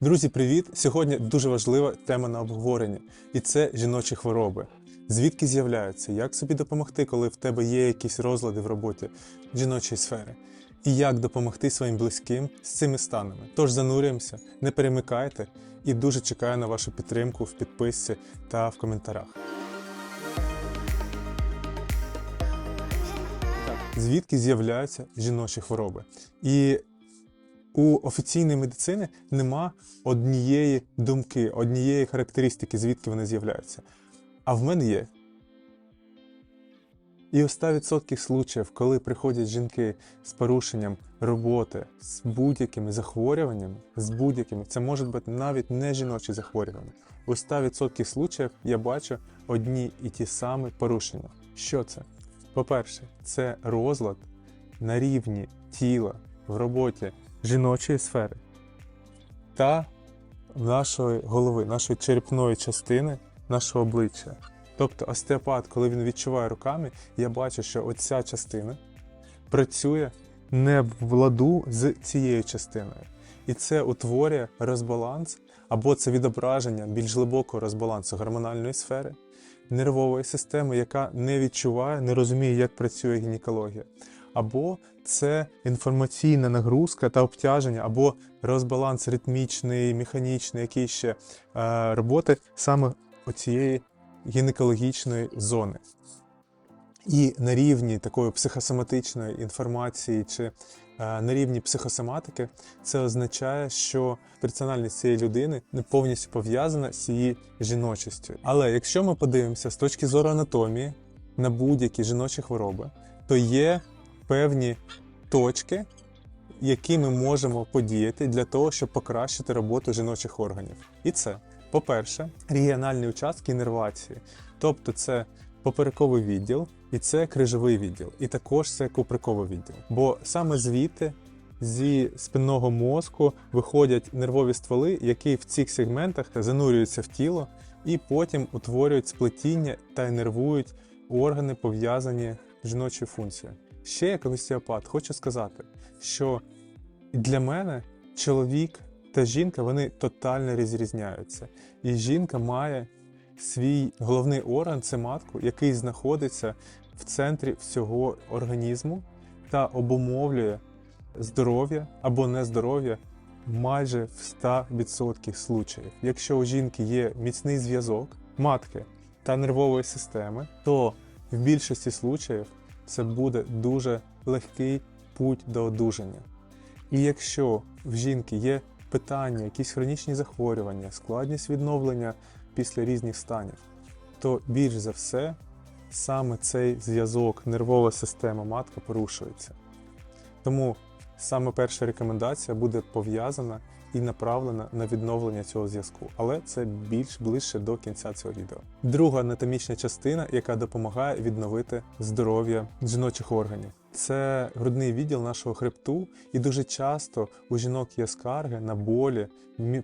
Друзі, привіт! Сьогодні дуже важлива тема на обговорення, і це жіночі хвороби. Звідки з'являються, як собі допомогти, коли в тебе є якісь розлади в роботі жіночої сфери, і як допомогти своїм близьким з цими станами. Тож занурюємося, не перемикайте і дуже чекаю на вашу підтримку в підписці та в коментарях. Звідки з'являються жіночі хвороби? І у офіційної медицини нема однієї думки, однієї характеристики, звідки вони з'являються. А в мене є. І у 100% случаїв, коли приходять жінки з порушенням роботи, з будь-якими захворюваннями, з будь-якими, це можуть бути навіть не жіночі захворювання. У 100% случаїв я бачу одні і ті самі порушення. Що це? По-перше, це розлад на рівні тіла в роботі жіночої сфери та нашої голови, нашої черепної частини, нашого обличчя. Тобто остеопат, коли він відчуває руками, я бачу, що оця частина працює не в ладу з цією частиною. І це утворює розбаланс, або це відображення більш глибокого розбалансу гормональної сфери, нервової системи, яка не відчуває, не розуміє, як працює гінекологія. Або це інформаційна нагрузка та обтяження, або розбаланс ритмічний, механічний, який ще е, роботи саме оцієї гінекологічної зони. І на рівні такої психосоматичної інформації чи е, на рівні психосоматики це означає, що персональність цієї людини не повністю пов'язана з її жіночістю. Але якщо ми подивимося з точки зору анатомії на будь-які жіночі хвороби, то є певні точки, які ми можемо подіяти для того, щоб покращити роботу жіночих органів. І це, по-перше, регіональні участки іннервації, тобто це поперековий відділ і це крижовий відділ, і також це куприковий відділ. Бо саме звідти. Зі спинного мозку виходять нервові стволи, які в цих сегментах занурюються в тіло і потім утворюють сплетіння та іннервують органи, пов'язані з жіночою функцією. Ще як остеопат хочу сказати, що для мене чоловік та жінка вони тотально розрізняються. І жінка має свій головний орган це матку, який знаходиться в центрі всього організму та обумовлює здоров'я або нездоров'я майже в 100% случаїв. Якщо у жінки є міцний зв'язок матки та нервової системи, то в більшості случаїв це буде дуже легкий путь до одужання. І якщо в жінки є питання, якісь хронічні захворювання, складність відновлення після різних станів, то більш за все саме цей зв'язок, нервова система матка порушується. Тому саме перша рекомендація буде пов'язана і направлена на відновлення цього зв'язку, але це більш ближче до кінця цього відео. Друга анатомічна частина, яка допомагає відновити здоров'я жіночих органів. Це грудний відділ нашого хребту, і дуже часто у жінок є скарги на болі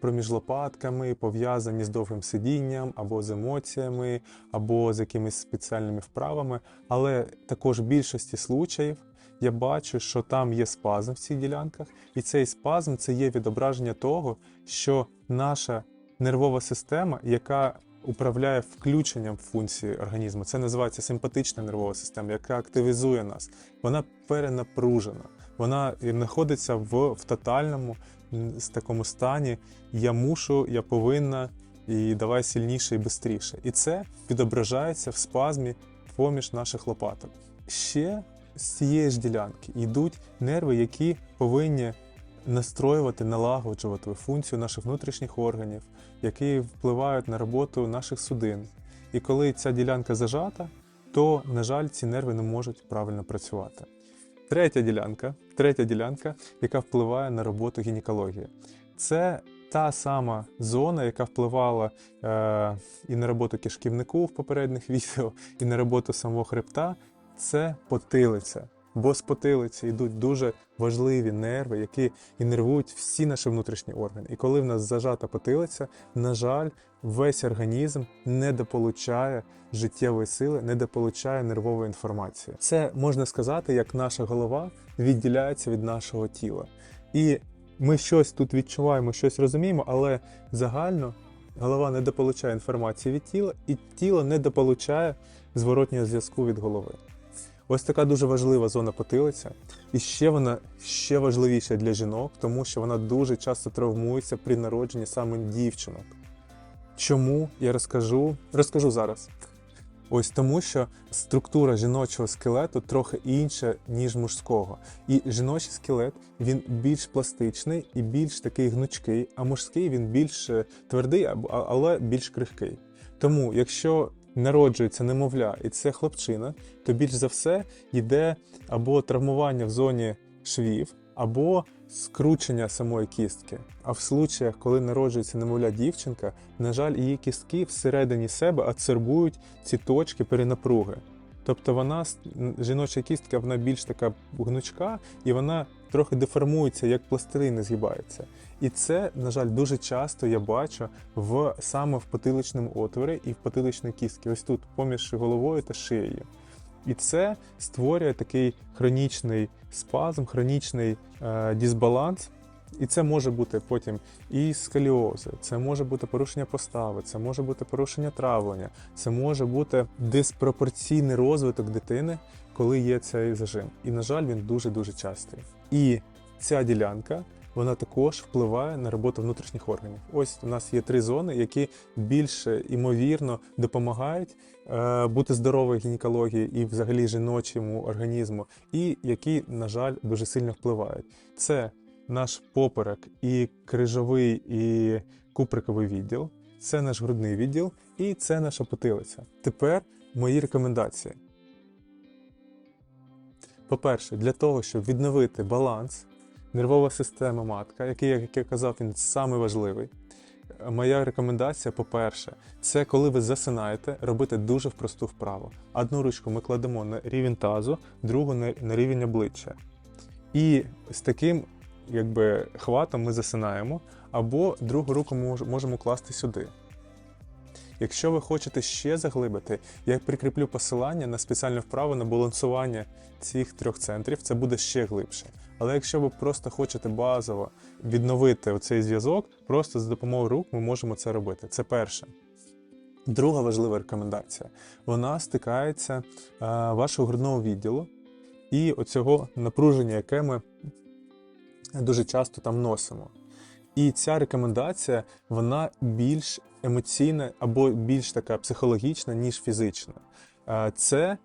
проміж лопатками, пов'язані з довгим сидінням, або з емоціями, або з якимись спеціальними вправами. Але також в більшості случаїв я бачу, що там є спазм в цих ділянках, і цей спазм це є відображення того, що наша нервова система, яка управляє включенням функції організму, це називається симпатична нервова система, яка активізує нас. Вона перенапружена, вона знаходиться в, в тотальному з такому стані я мушу, я повинна, і давай сильніше і швидше. І це відображається в спазмі поміж наших лопаток. Ще з цієї ж ділянки йдуть нерви, які повинні настроювати, налагоджувати функцію наших внутрішніх органів, які впливають на роботу наших судин. І коли ця ділянка зажата, то, на жаль, ці нерви не можуть правильно працювати. Третя ділянка, третя ділянка, яка впливає на роботу гінекології. Це та сама зона, яка впливала е, і на роботу кишківнику в попередніх відео, і на роботу самого хребта, це потилиця. Бо з потилиці йдуть дуже важливі нерви, які іннервують всі наші внутрішні органи. І коли в нас зажата потилиця, на жаль, весь організм недополучає життєвої сили, недополучає нервової інформації. Це можна сказати, як наша голова відділяється від нашого тіла. І ми щось тут відчуваємо, щось розуміємо, але загально голова не дополучає інформації від тіла, і тіло не дополучає зворотнього зв'язку від голови. Ось така дуже важлива зона потилиця. І ще вона ще важливіша для жінок, тому що вона дуже часто травмується при народженні саме дівчинок. Чому я розкажу? Розкажу зараз. Ось тому, що структура жіночого скелету трохи інша, ніж мужського. І жіночий скелет він більш пластичний і більш такий гнучкий, а мужський він більш е, твердий, але більш крихкий. Тому, якщо народжується немовля і це хлопчина, то більш за все йде або травмування в зоні швів, або скручення самої кістки. А в случаях, коли народжується немовля дівчинка, на жаль, її кістки всередині себе адсорбують ці точки перенапруги. Тобто вона жіноча кістка вона більш така гнучка і вона трохи деформується, як пластилини згибається. І це, на жаль, дуже часто я бачу в саме в потиличному отворі і в потиличній кістці. Ось тут поміж головою та шиєю. І це створює такий хронічний спазм, хронічний е, дисбаланс. І це може бути потім і сколіози, це може бути порушення постави, це може бути порушення травлення, це може бути диспропорційний розвиток дитини, коли є цей зажим. І, на жаль, він дуже-дуже частий. І ця ділянка вона також впливає на роботу внутрішніх органів. Ось у нас є три зони, які більш імовірно допомагають е, бути здоровою гінекології і взагалі жіночому організму, і які, на жаль, дуже сильно впливають. Це наш поперек і крижовий, і куприковий відділ, це наш грудний відділ, і це наша потилиця. Тепер мої рекомендації. По-перше, для того, щоб відновити баланс, нервова система матка, який, як я казав, він самий важливий. Моя рекомендація, по-перше, це коли ви засинаєте, робити дуже просту вправу. Одну ручку ми кладемо на рівень тазу, другу на, рівень обличчя. І з таким якби, хватом ми засинаємо, або другу руку ми можемо класти сюди. Якщо ви хочете ще заглибити, я прикріплю посилання на спеціальну вправу на балансування цих трьох центрів, це буде ще глибше. Але якщо ви просто хочете базово відновити оцей зв'язок, просто за допомогою рук ми можемо це робити. Це перше. Друга важлива рекомендація. Вона стикається е, вашого грудного відділу і оцього напруження, яке ми дуже часто там носимо. І ця рекомендація вона більш емоційна або більш така психологічна, ніж фізична. Е, Це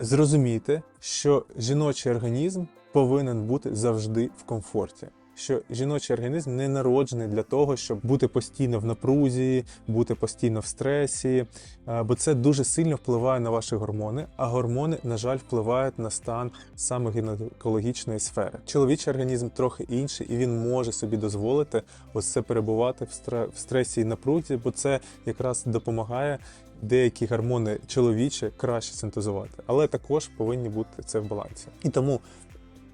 зрозуміти, що жіночий організм повинен бути завжди в комфорті. Що жіночий організм не народжений для того, щоб бути постійно в напрузі, бути постійно в стресі, е, бо це дуже сильно впливає на ваші гормони, а гормони, на жаль, впливають на стан саме гінекологічної сфери. Чоловічий організм трохи інший, і він може собі дозволити ось це перебувати в стре- в стресі і напрузі, бо це якраз допомагає деякі гормони чоловічі краще синтезувати, але також повинні бути це в балансі. І тому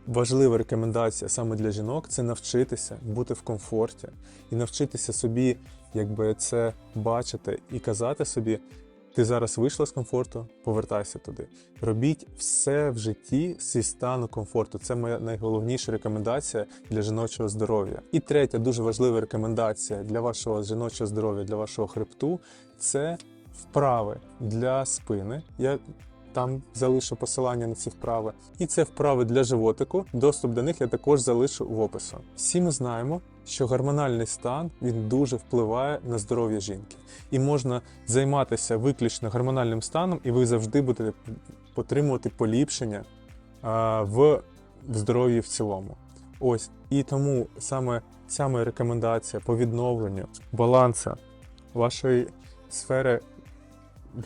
важлива рекомендація саме для жінок це навчитися бути в комфорті і навчитися собі, якби це бачити і казати собі. Ти зараз вийшла з комфорту, повертайся туди. Робіть все в житті зі стану комфорту. Це моя найголовніша рекомендація для жіночого здоров'я. І третя дуже важлива рекомендація для вашого жіночого здоров'я, для вашого хребту це вправи для спини. Я там залишу посилання на ці вправи. І це вправи для животику. Доступ до них я також залишу в опису. Всі ми знаємо, що гормональний стан він дуже впливає на здоров'я жінки. І можна займатися виключно гормональним станом, і ви завжди будете отримувати поліпшення в здоров'ї в цілому. Ось і тому саме ця моя рекомендація по відновленню балансу вашої сфери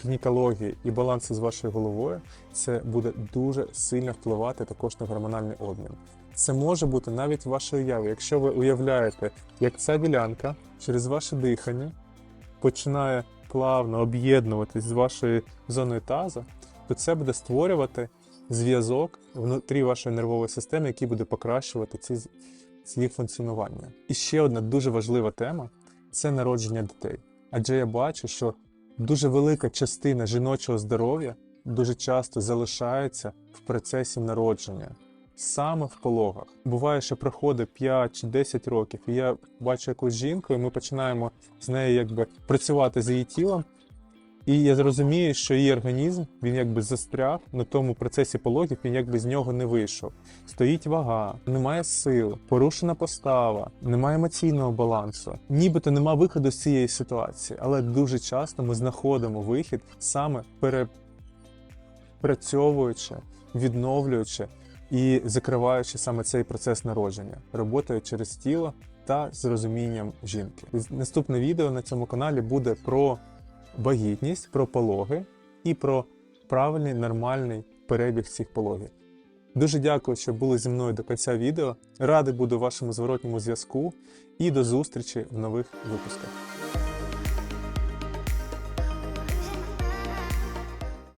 гінекології і балансу з вашою головою, це буде дуже сильно впливати також на гормональний обмін. Це може бути навіть в вашій уяві. Якщо ви уявляєте, як ця ділянка через ваше дихання починає плавно об'єднуватись з вашою зоною тазу, то це буде створювати зв'язок внутрі вашої нервової системи, який буде покращувати ці, ці функціонування. І ще одна дуже важлива тема це народження дітей. Адже я бачу, що дуже велика частина жіночого здоров'я дуже часто залишається в процесі народження. саме в пологах. Буває, що проходить 5 чи 10 років, і я бачу якусь жінку, і ми починаємо з нею якби працювати з її тілом. І я зрозумію, що її організм він якби застряг на тому процесі пологів, він якби з нього не вийшов. Стоїть вага, немає сил, порушена постава, немає емоційного балансу. Нібито нема виходу з цієї ситуації, але дуже часто ми знаходимо вихід саме перепрацьовуючи, відновлюючи і закриваючи саме цей процес народження, роботою через тіло та з розумінням жінки. Наступне відео на цьому каналі буде про вагітність, про пологи і про правильний нормальний перебіг цих пологів. Дуже дякую, що були зі мною до кінця відео. Радий буду вашому зворотньому зв'язку і до зустрічі в нових випусках.